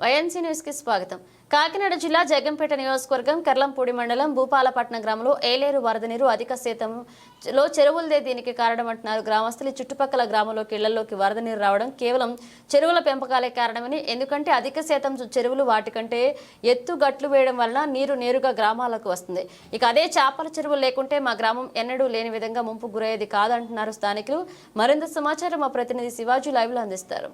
YNC న్యూస్కి స్వాగతం. కాకినాడ జిల్లా జగంపేట నియోజకవర్గం కర్లంపూడి మండలం భూపాలపట్నం గ్రామంలో ఏలేరు వరద నీరు అధిక శాతంలో చెరువులదే దీనికి కారణమంటున్నారు గ్రామస్తులు. చుట్టుపక్కల గ్రామంలోకి ఇళ్ళలోకి వరద నీరు రావడం కేవలం చెరువుల పెంపకాలే కారణమని ఎందుకంటే అధిక శాతం చెరువులు వాటికంటే ఎత్తు గట్లు వేయడం వలన నీరు నేరుగా గ్రామాలకు వస్తుంది. ఇక అదే చేపల చెరువులు లేకుంటే మా గ్రామం ఎన్నడూ లేని విధంగా ముంపు గురయ్యేది కాదంటున్నారు స్థానికులు. మరింత సమాచారం మా ప్రతినిధి శివాజీ లైవ్లో అందిస్తారు.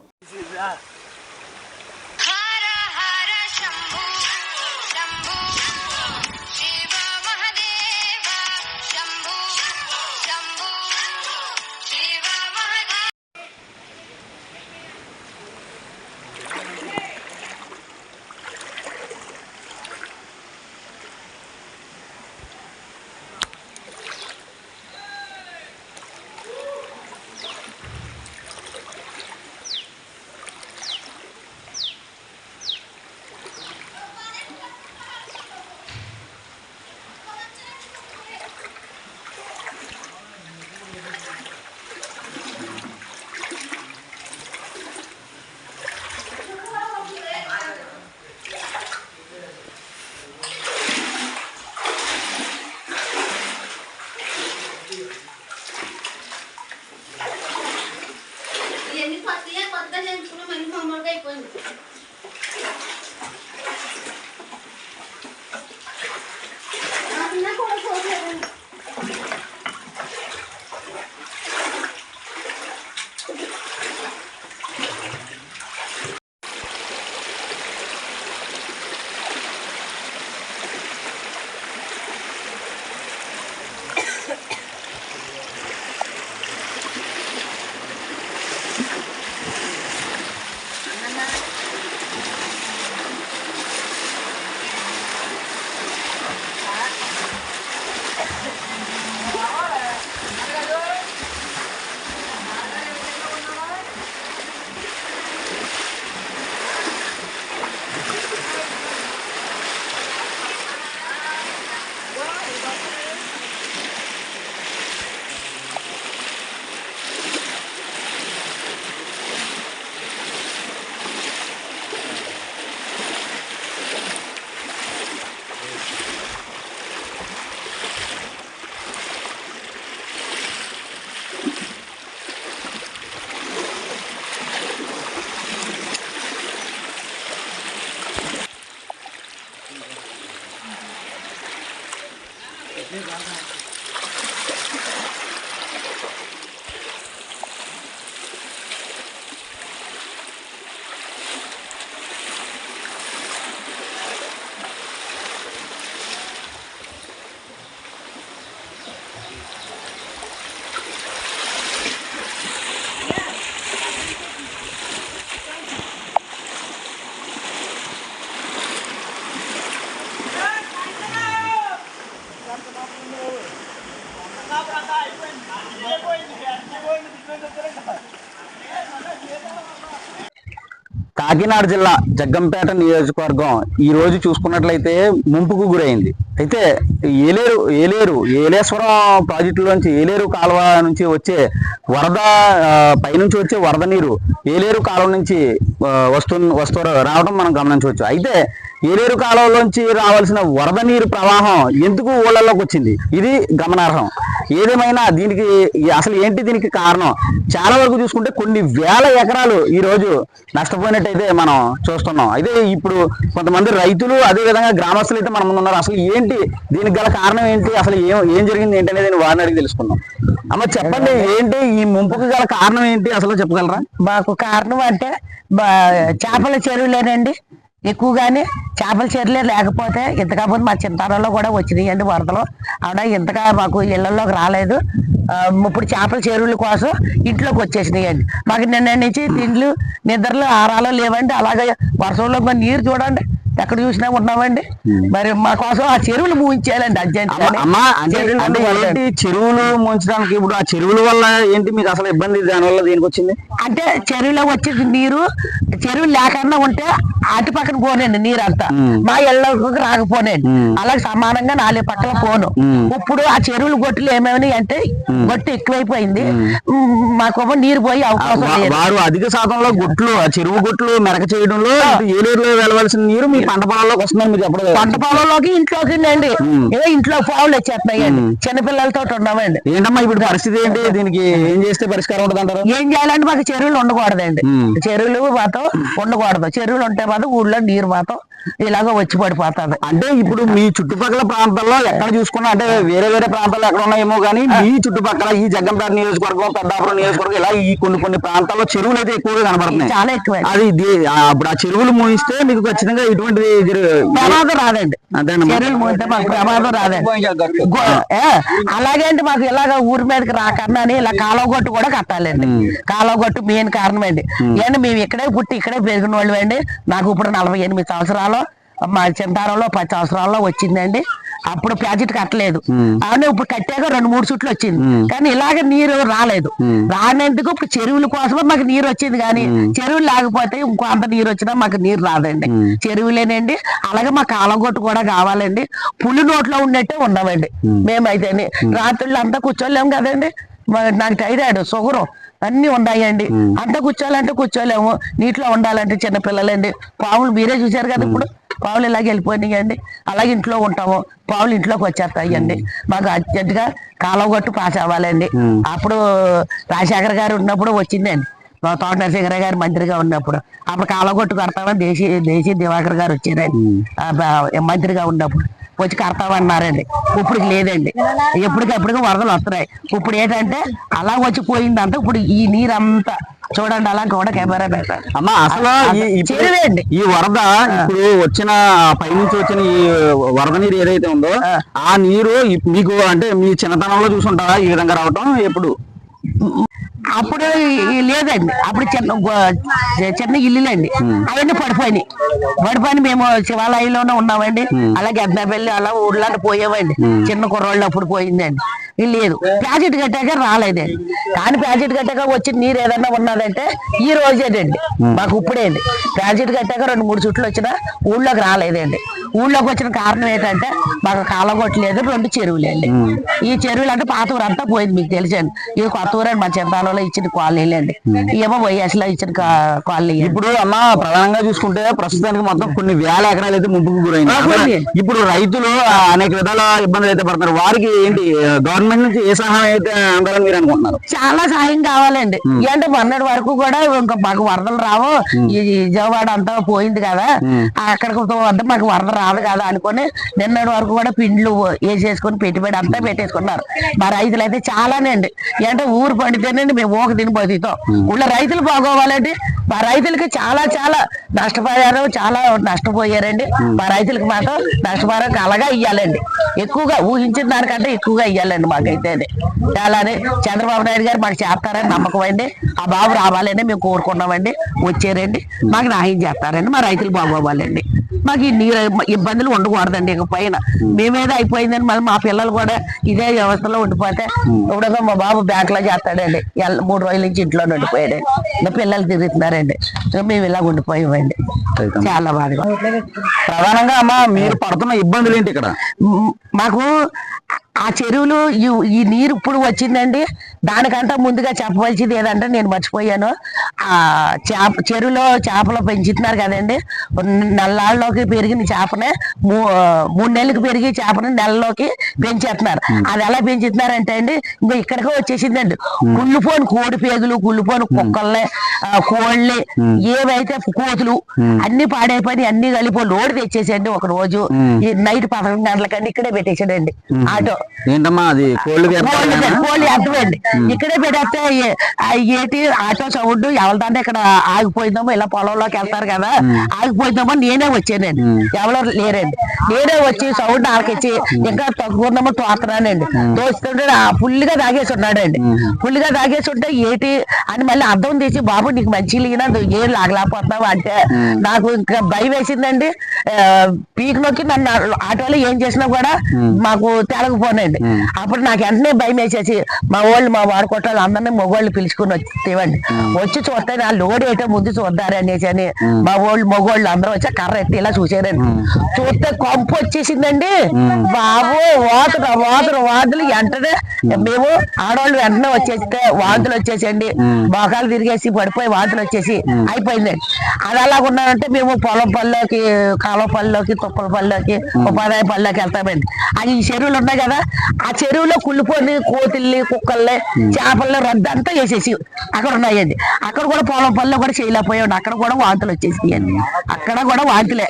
Franklin. కాకినాడ జిల్లా జగ్గంపేట నియోజకవర్గం ఈ రోజు చూసుకున్నట్లయితే ముంపుకు గురైంది. అయితే ఏలేరు ఏలేరు ఏలేశ్వరం ప్రాజెక్టులోంచి ఏలేరు కాలువ నుంచి వచ్చే వరద పైనుంచి వచ్చే వరద నీరు ఏలేరు కాలువ నుంచి వస్తు వస్తు రావడం మనం గమనించవచ్చు. అయితే ఏలేరు కాలువలోంచి రావాల్సిన వరద నీరు ప్రవాహం ఎందుకు ఊళ్ళలోకి వచ్చింది? ఇది గమనార్హం. ఏదేమైనా దీనికి అసలు ఏంటి దీనికి కారణం? చాలా వరకు చూసుకుంటే కొన్ని వేల ఎకరాలు ఈ రోజు నష్టపోయినట్టయితే మనం చూస్తున్నాం. అయితే ఇప్పుడు కొంతమంది రైతులు అదే విధంగా గ్రామస్తులు అయితే మన ముందు ఉన్నారు అసలు ఏంటి దీనికి గల కారణం ఏంటి? అసలు ఏం ఏం జరిగింది ఏంటి అనేది వారిని అడిగి తెలుసుకుందాం. అమ్మ చెప్పండి ఏంటి ఈ ముంపుకు గల కారణం ఏంటి? అసలు చెప్పగలరా? మాకు కారణం అంటే బా- చేపల చెరువులేనండి. ఎక్కువగానే చేపల చీరలే లేకపోతే ఇంతకాకపోతే మా చింతారంలో కూడా వచ్చినాయి అండి వరదలు. ఆవిడ ఇంతగా మాకు ఇళ్ళలోకి రాలేదు. ఇప్పుడు చేపల చెరువుల కోసం ఇంట్లోకి వచ్చేసినాయి అండి. మాకు నిన్న నుంచి తిండ్లు నిద్రలు ఆరాలు లేవండి. అలాగే వర్షంలో నీరు చూడండి. ఎక్కడ చూసినా ఉన్నామండి. మరి మా కోసం ఆ చెరువులు మూయించేయాలండి అర్జెంట్ చెరువులు ముంచడానికి ఇప్పుడు ఆ చెరువుల వల్ల ఏంటి మీకు అసలు ఇబ్బంది? దాని వల్ల దేనికి వచ్చింది? అంటే చెరువులో వచ్చే నీరు చెరువు లేకుండా ఉంటే అటు పక్కన పోనండి నీరంతా. ఉమ్. మా ఇళ్ళకు రాకపోనండి. అలాగే సమానంగా నాలుగు పక్కల పోను. ఇప్పుడు ఆ చెరువులు గొట్టులు ఏమేమి అంటే గొట్టు ఎక్కువైపోయింది. మాకేమో నీరు పోయి అవకాశం వారు అధిక శాతంలో గుట్లు ఆ చెరువు గుట్లు మెరక చేయడంలో ఏలూరులో వెళ్ళవలసిన నీరు మీ పంట పొలాల్లోకి వస్తుందని మీరు చెప్పడం పంట పొలంలోకి ఇంట్లోకి అండి ఏదో ఇంట్లో పావులు వచ్చేస్తున్నాయండి. చిన్నపిల్లలతో ఉన్నామండి. ఏంటమ్మా ఇప్పుడు పరిస్థితి ఏంటి? దీనికి ఏం చేస్తే పరిష్కారం ఉంటుంది అంటారు ఏం చేయాలంటే మాకు చెరువులు ఉండకూడదండి. చెరువులు మాత్రం ఉండకూడదు. చెరువులు ఉంటే మాత్రం ఊళ్ళో నీరు మాత్రం ఇలాగ వచ్చి పడిపోతుంది. అంటే ఇప్పుడు మీ చుట్టుపక్కల ప్రాంతాల్లో ఎక్కడ చూసుకున్నా అంటే వేరే వేరే ప్రాంతాల్లో ఎక్కడ ఉన్నాయేమో కానీ మీ చుట్టుపక్కల ఈ జగ్గంపేట నియోజకవర్గం పెద్దాపురం నియోజకవర్గం ఇలా ఈ కొన్ని కొన్ని ప్రాంతాల్లో చెరువులు అయితే ఎక్కువగా కనబడుతున్నాయి. చాలా ఎక్కువ. అది అప్పుడు ఆ చెరువులు మూయిస్తే మీకు ఖచ్చితంగా ఇటువంటి ప్రమాదం రాదండి. చెరువులు మాకు ప్రమాదం రాదండి. అలాగే అంటే మాకు ఇలాగ ఊరి మీదకి రాకన్నా అని ఇలా కాలువ గొట్టు కూడా కట్టాలండి. కాలువ గొట్టు మెయిన్ కారణం అండి. ఏంటంటే మేము ఇక్కడే పుట్టి ఇక్కడే పెరిగిన వాళ్ళు అండి. నాకు ఇప్పుడు నలభై ఎనిమిది సంవత్సరాలు. మా చింతారంలో పది సంవత్సరాల్లో వచ్చిందండి. అప్పుడు ప్యాకెట్ కట్టలేదు. అవును ఇప్పుడు కట్టాక రెండు మూడు చుట్లు వచ్చింది. కానీ ఇలాగ నీరు రాలేదు. రానందుకు ఇప్పుడు చెరువుల కోసమే మాకు నీరు వచ్చింది కానీ చెరువులు లేకపోతే ఇంకో అంత నీరు వచ్చినా మాకు నీరు రాదండి. చెరువులేనండి. అలాగే మా కాలగొట్టు కూడా కావాలండి. పులి నోట్లో ఉన్నట్టే ఉన్నామండి. మేమైతే రాత్రులు అంతా కూర్చోలేము కదండి. నాకు టైరాయిడ్ షుగరు అన్ని ఉన్నాయండి అంతా కూర్చోాలంటే కూర్చోలేము. నీటిలో ఉండాలంటే చిన్న పిల్లలండి. పాములు మీరే చూశారు కదా ఇప్పుడు. పావులు ఇలాగ వెళ్ళిపోయినాయండి. అలాగే ఇంట్లో ఉంటాము. పావులు ఇంట్లోకి వచ్చేస్తాయండి. మాకు అర్జెంట్గా కాలువ కొట్టు పాస్ అవ్వాలండి. అప్పుడు రాజశేఖర్ గారు ఉన్నప్పుడు వచ్చిందండి. మా తోట నరసింహ గారు మంత్రిగా ఉన్నప్పుడు. అప్పుడు కాలువ కొట్టు కడతామని దేశీ దేశీ దివాకర్ గారు వచ్చారండి. మంత్రిగా ఉన్నప్పుడు. వచ్చి కడతామన్నారండి. ఇప్పుడు లేదండి. ఎప్పటికప్పుడు వరదలు వస్తున్నాయి. ఇప్పుడు ఏంటంటే అలా వచ్చి పోయిందంటే ఇప్పుడు ఈ నీరంతా చూడండి అలా కూడా కెమెరా అమ్మా అసలు ఈ- వరద ఇప్పుడు వచ్చిన పైనుంచి వచ్చిన ఈ వరద నీరు ఏదైతే ఉందో ఆ. నీరు మీకు అంటే మీ చిన్నతనంలో చూసుంటారా ఈ విధంగా రావటం? ఎప్పుడు? అప్పుడు లేదండి. అప్పుడు చిన్న చిన్న ఇల్లులండి. అవన్నీ పడిపోయినాయి. పడిపోయి మేము శివాలయంలోనే ఉన్నామండి. అలాగే అద్దపల్లి అలా ఊర్లో పోయామండి చిన్న కుర్రోళ్ళు అప్పుడు పోయిందండి. లేదు. ప్యాకెట్ కట్టాక రాలేదండి. కానీ ప్యాకెట్ కట్టాక వచ్చి నీరు ఏదన్నా ఉన్నదంటే ఈ రోజేనండి. మాకు ఇప్పుడేండి ప్యాకెట్ కట్టాక రెండు మూడు చుట్లు వచ్చినా ఊళ్ళోకి రాలేదండి. ఊళ్ళోకి వచ్చిన కారణం ఏంటంటే మాకు కాలగొట్టలేదు రెండు చెరువులండి ఈ చెరువులు అంటే పాత ఊరు అంతా పోయింది మీకు తెలుసండి. ఇది కొత్త ఊరండి మా చింతాలలో ఇచ్చిన కాలనీలు అండి. ఏమో వైఎస్లో ఇచ్చిన కాలనీ. ఇప్పుడు అమ్మ ప్రధానంగా చూసుకుంటే ప్రస్తుతానికి మొత్తం కొన్ని వేల ఎకరాలు అయితే ముంపుకు గురైంది. ఇప్పుడు రైతులు అనేక విధాల ఇబ్బందులు అయితే పడుతున్నారు. వారికి ఏంటి గవర్నమెంట్ నుంచి ఏ సహాయం అయితే అందాలని మీరు అనుకుంటున్నారు? చాలా సాయం కావాలండి. అంటే మొన్నటి వరకు కూడా ఇంకా మాకు వరదలు రావు. ఈ విజయవాడ అంతా పోయింది కదా. అక్కడికి వద్ద మాకు వరద రాదు కదా అనుకొని నిన్నటి వరకు కూడా పిండ్లు వేసేసుకొని పెట్టుబడి అంతా పెట్టేసుకున్నారు. మా రైతులు అయితే చాలానే అండి. అంటే ఊరు పండితేనండి మేము ఊక తిని బతుకుతాం. ఊళ్ళో రైతులు బాగోవాలండి. మా రైతులకి చాలా చాలా నష్టపోయారు చాలా నష్టపోయారండి. మా రైతులకి మాత్రం నష్టపరం అలాగా ఇయ్యాలండి. ఎక్కువగా ఊహించిన దానికంటే ఎక్కువగా ఇయ్యాలండి మాకైతే అది. చాలానే చంద్రబాబు నాయుడు గారు మాకు చేస్తారని నమ్మకం అండి. ఆ బాబు రావాలని మేము కోరుకున్నామండి. వచ్చారండి. మాకు న్యాయం చేస్తారండి మా రైతులు బాగోవాలండి. మాకు ఈ నీరు ఇబ్బందులు ఉండకూడదండి ఇక పైన. మేమేదో అయిపోయిందని మళ్ళీ మా పిల్లలు కూడా ఇదే వ్యవస్థలో ఉండిపోతే ఇప్పుడు మా బాబు బ్యాంక్లో చేస్తాడండి మూడు రోజుల నుంచి ఇంట్లో ఉండిపోయాడండి ఇంకా పిల్లలు తిరుగుతున్నారండి. మేము ఇలా ఉండిపోయామండి. చాలా బాధగా. ప్రధానంగా అమ్మ మీరు పడుతున్న ఇబ్బందులు ఏంటి ఇక్కడ? మాకు ఆ చెరువులు ఈ నీరు ఇప్పుడు వచ్చిందండి. దానికంటే ముందుగా చెప్పవలసింది ఏదంటే నేను మర్చిపోయాను. ఆ చేప చెరువులో చేపలు పెంచుతున్నారు కదండి. నెలలోకి పెరిగిన చేపనే మూడు నెలలకు పెరిగి చేపని నెలలోకి పెంచేస్తున్నారు. అది ఎలా పెంచుతున్నారు అంటే అండి ఇంకా ఇక్కడికి వచ్చేసిందండి. కుళ్ళిపోని కోడి పేగులు కుళ్ళిపోని కుక్కల్ని కోళ్ళని ఏవైతే కోతులు అన్ని పాడైపోయి అన్ని కలిపి లోడ్ తెచ్చేసండి ఒక రోజు. నైట్ పదకొండు గంటలకండి ఇక్కడే పెట్టేసాడండి ఆటో. ఏంటమ్మా అది కోళ్ళు కోళ్ళు? ఇక్కడే ఆ ఏటి ఆటో సౌండ్ ఎవరిదంటే ఇక్కడ ఆగిపోయిందేమో ఇలా పొలంలోకి వెళ్తారు కదా. ఆగిపోయిందేమో నేనే వచ్చానండి. ఎవరో లేరండి. నేనే వచ్చి సౌండ్ ఆలకిచ్చి ఇంకా తగ్గుకుందామో తోస్తున్నానండి తోస్తుంటే ఫుల్గా తాగేసి ఉన్నాడండి. ఫుల్గా తాగేసి ఉంటే ఏటి అని మళ్ళీ అర్థం తీసి బాబు నీకు మంచి లేనా ఏం లాగలేకపోతున్నావు అంటే నాకు ఇంకా భయం వేసిందండి. పీక్లోకి నన్ను ఆటోలో ఏం చేసినా కూడా మాకు తెలకపోనండి. అప్పుడు నాకు వెంటనే భయం వేసేసి మా వాళ్ళు మా వాడుకోవటం అందరినీ మగవాళ్ళు పిలుచుకుని వచ్చేవండి. వచ్చి చూస్తే నా లోడ్ ఏంటో ముందు చూద్దారు అనేసి అని మా వాళ్ళు మగవాళ్ళు అందరూ వచ్చి కర్ర ఎత్తి ఇలా చూసారండి. చూస్తే కొంపు వచ్చేసిందండి. బాబు వాతులు వాతులు వాతులు వెంటనే మేము ఆడవాళ్ళు వెంటనే వచ్చేస్తే వాంతులు వచ్చేసండి మోకాలు తిరిగేసి పడిపోయి వాంతులు వచ్చేసి అయిపోయిందండి అది అలా ఉన్నారంటే మేము పొలం పళ్ళలోకి కాలువ పళ్ళలోకి తుప్పల పళ్ళలోకి ఉపాధ్యాయ పళ్ళలోకి వెళ్తామండి. అది ఈ చెరువులు ఉన్నాయి కదా ఆ చెరువులో కుళ్ళిపోయి కోతిల్ని కుక్కల్ని చేపల్ని రద్దు అంతా వేసేసి అక్కడ ఉన్నాయండి. అక్కడ కూడా పొలం పళ్ళలో కూడా చేయలేకపోయాడు అక్కడ కూడా వాంతులు వచ్చేసినాయండి అక్కడ కూడా వాంతులే.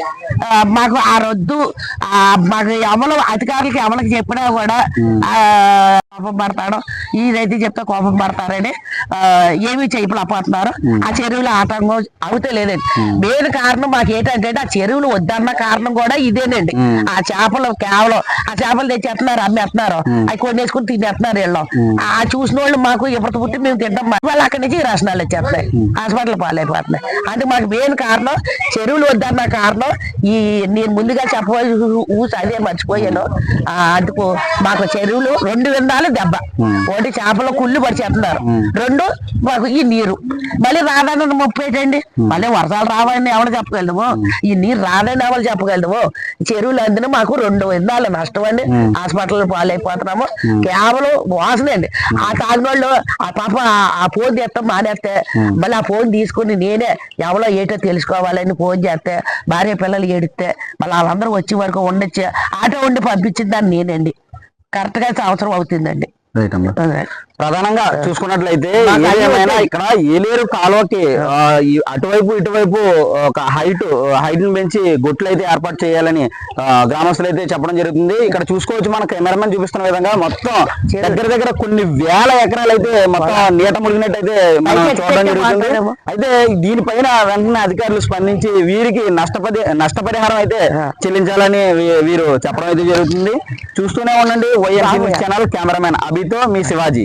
మాకు ఆ రొద్దు ఆ, మాకు అమలు అధికారులకి అమలుకి చెప్పినా కూడా ఆ, కోపం పడతాడు ఇదైతే చెప్తే కోపం పడతారని ఆ, ఏమీ చేయలేకపోతున్నారు ఆ చెరువులు ఆటంకం అవుతే లేదండి మెయిన్ కారణం మాకు ఏంటంటే ఆ చెరువులు వద్దన్న కారణం కూడా ఇదేనండి ఆ చేపలు కేవలం ఆ చేపలు తెచ్చేస్తున్నారు అమ్మేస్తున్నారు అవి కొనేసుకుని తినేస్తున్నారు వీళ్ళు ఆ చూసిన వాళ్ళు మాకు ఎప్పుడు పుట్టి మేము తింటాం వాళ్ళు అక్కడి నుంచి రాష్ట్రాలు వచ్చేస్తున్నాయి హాస్పిటల్ పాలైపోతున్నాయి అంటే మాకు మెయిన్ కారణం చెరువులు వద్దన్న కారణం ఈ నేను ముందుగా చెప్పవలసి ఊసి అదే మర్చిపోయాను ఆ, అందుకు మాకు చెరువులు రెండు విందాలు దెబ్బ. ఒకటి చేపలు కుళ్ళు పడిచేస్తున్నారు రెండు మాకు ఈ నీరు. మళ్ళీ రాదని ముప్పేటండి మళ్ళీ వర్షాలు రావని ఎవరు చెప్పగలము ఈ నీరు రాదని ఎవరు చెప్పగలము చెరువులు అందులో మాకు రెండు విందాలు నష్టం అండి. హాస్పిటల్ పాలైపోతున్నాము. కేవలం వాసన అండి. ఆ తాగినోళ్ళు ఆ పాప ఆ- ఫోన్ చేస్తాం మానేస్తే మళ్ళీ ఆ ఫోన్ తీసుకుని నేనే ఎవరో ఏటో తెలుసుకోవాలని ఫోన్ చేస్తే భార్య పిల్లలు ఏడిస్తే మళ్ళీ వాళ్ళందరూ వచ్చే వరకు ఉండొచ్చి. ఆటో ఉండి పంపించిందని నేనండి. కరెక్ట్గా సంవత్సరం అవుతుందండి. రైట్ అమ్మా అదే. ప్రధానంగా చూసుకున్నట్లయితే. ఇక్కడ ఏలేరు కాలువకి అటువైపు ఇటువైపు ఒక హైట్ హైట్ని పెంచి గుట్లు అయితే ఏర్పాటు చేయాలని గ్రామస్తులు అయితే చెప్పడం జరుగుతుంది. ఇక్కడ చూసుకోవచ్చు మన కెమెరామెన్ చూపిస్తున్న విధంగా మొత్తం దగ్గర దగ్గర కొన్ని వేల ఎకరాలు అయితే మొత్తం నీట మునిగినట్టు అయితే మనం చూడడం జరుగుతుంది. అయితే దీనిపైన వెంటనే అధికారులు స్పందించి వీరికి నష్టపరి నష్టపరిహారం అయితే చెల్లించాలని వీరు చెప్పడం అయితే జరుగుతుంది. చూస్తూనే ఉండండి. వైఎస్ఆర్ ఛానల్ కెమెరామెన్ అభితో మీ శివాజీ